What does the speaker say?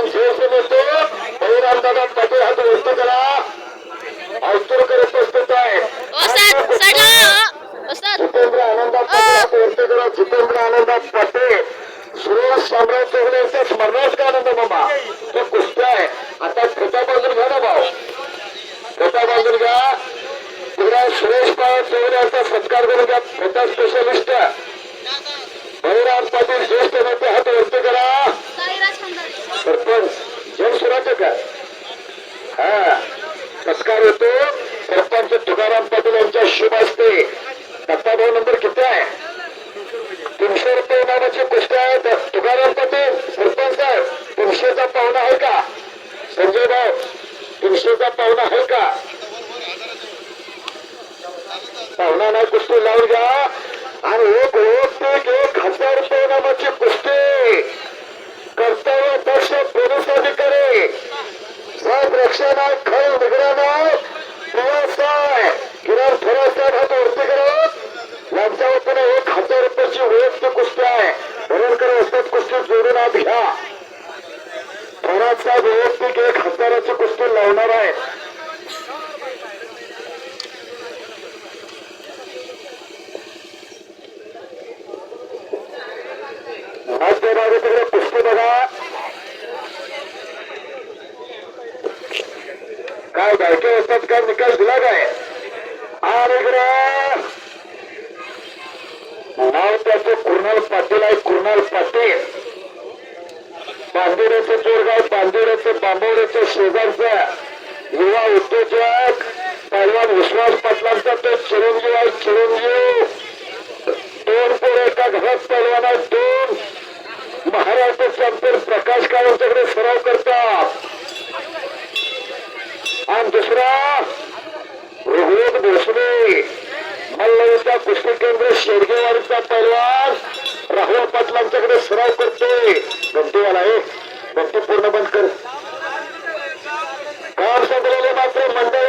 आणि शेवटी बोलतो भैरामदादा पाटील हात व्यक्त करा. औतुरकर उपस्थित आहे. जितेंद्र आनंदात पाटील व्यक्त व्यस्त करा. जितेंद्र आनंदात पाटील. सुरेश साम्राज्य चौगले यांचा स्मरणार्थ का आनंद बाबा. तो कुस्त्या आहे. आता खोटा बाजून घ्या ना भाऊ. खोटा बाजून घ्या. तिला सुरेश पाटील चौगले सत्कार करून घ्या. खोटा स्पेशलिस्ट भैराम पाटील जे हा. सत्कार होतो सरपंच तुकाराम पाटील यांच्या शुभ असते दत्ताभाऊ नंबर किती आहे? तीनशे रुपये नावाची गोष्ट आहे. तर तुकाराम पाटील सरपंच साहेब तीनशेचा पाहुणा आहे का? संजय भाऊ तीनशेचा पाहुणा आहे का? पाहुणा नाही कुस्ती लावून घ्या. साहेब रक्षण खल निगराण पियासाय किरण थोरा साहेब हात करत यांच्या वतीने एक हजार रुपयाची वैयक्तिक कुस्ती आहे. भरणकर वस्तात कुस्ती जोडून आत घ्या. थोरात साहेब वैयक्तिक एक हजाराची कुस्ती लावणार आहे. मध्यभागी तिकडे कुस्ती बघा. काय बायके असतात काय निकाल दिला काय? नाव त्याचं कुर्नाल पाटील आहे? कुर्नाल पाटील. बांदिवड्याचं चोरगाव बांदिवड्याचं बांबवड्याचं शेजारचं युवा उद्योजक. पहिलवान विश्वास पाटलांचा तो चिरंजीव आहे. चिरंजीव. दोन पोर एका घरात पहिलवान आहेत. दोन. महाराष्ट्र चॅम्पियन प्रकाश काळांच्याकडे सराव करतात. रोहित भोसले. मल्लचा कुस्ती केंद्र शेडगेवाडीचा पैलवान राहुल पाटलांच्याकडे सराव करतोय. गमतीवाला आहे गमती पूर्ण बंद कर. काम संपलेले मात्र मंडळ